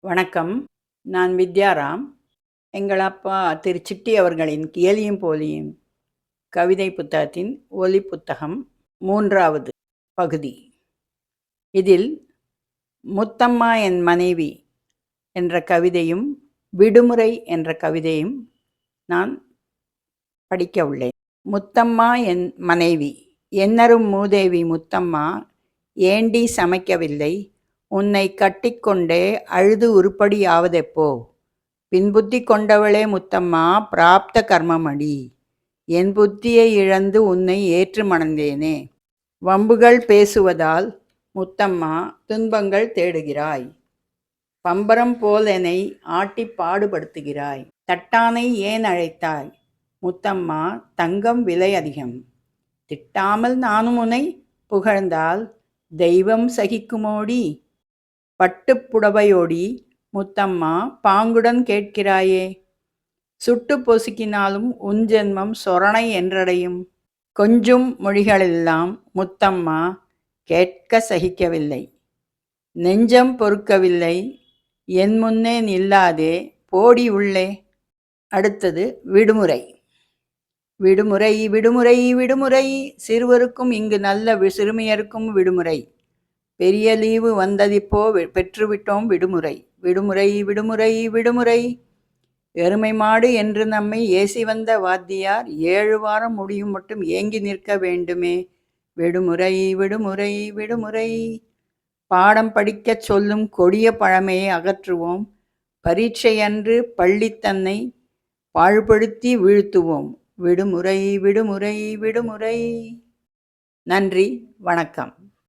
வணக்கம். நான் வித்யாராம் எங்கள் அப்பா திரு சிட்டி அவர்களின் கேலியும் போலியும் கவிதை புத்தகத்தின் ஒலி புத்தகம் மூன்றாவது பகுதி. இதில் முத்தம்மா என் மனைவி என்ற கவிதையும் விடுமுறை என்ற கவிதையும் நான் படிக்க உள்ளேன் முத்தம்மா என் மனைவி. என்னரும் மூதேவி முத்தம்மா ஏண்டி சமைக்கவில்லை? உன்னை கட்டிக்கொண்டே அழுது உருப்படியாவதெப்போ? பின்புத்தி கொண்டவளே முத்தம்மா பிராப்த கர்மமடி. என் புத்தியை இழந்து உன்னை ஏற்று மணந்தேனே. வம்புகள் பேசுவதால் முத்தம்மா துன்பங்கள் தேடுகிறாய். பம்பரம் போல் என்னை ஆட்டி பாடுபடுத்துகிறாய். தட்டானை ஏன் அழைத்தாய்? முத்தம்மா தங்கம் விலை அதிகம். திட்டாமல் நானும் உன்னை புகழ்ந்தால் தெய்வம் சகிக்குமோடி? பட்டுப்புடவையோடி முத்தம்மா பாங்குடன் கேட்கிறாயே? சுட்டு பொசுக்கினாலும் உன் ஜென்மம் சொரணை என்றடையும். கொஞ்சும் மொழிகளெல்லாம் முத்தம்மா கேட்க சகிக்கவில்லை. நெஞ்சம் பொறுக்கவில்லை. என் முன்னே நில்லாதே போடி உள்ளே. அடுத்தது விடுமுறை. விடுமுறை விடுமுறை விடுமுறை. சிறுவருக்கும் இங்கு நல்ல வி- சிறுமியருக்கும் விடுமுறை. பெரிய லீவு வந்ததிப்போ பெற்றுவிட்டோம் விடுமுறை. விடுமுறை விடுமுறை விடுமுறை. எருமை மாடு என்று நம்மை ஏசி வந்த வாத்தியார் ஏழு வாரம் முடியும் மட்டும் ஏங்கி நிற்க வேண்டுமே. விடுமுறை விடுமுறை விடுமுறை. பாடம் படிக்கச் சொல்லும் கொடிய பழமையை அகற்றுவோம். பரீட்சையன்று பள்ளி தன்னை பாழ்படுத்தி வீழ்த்துவோம். விடுமுறை விடுமுறை விடுமுறை. நன்றி வணக்கம்.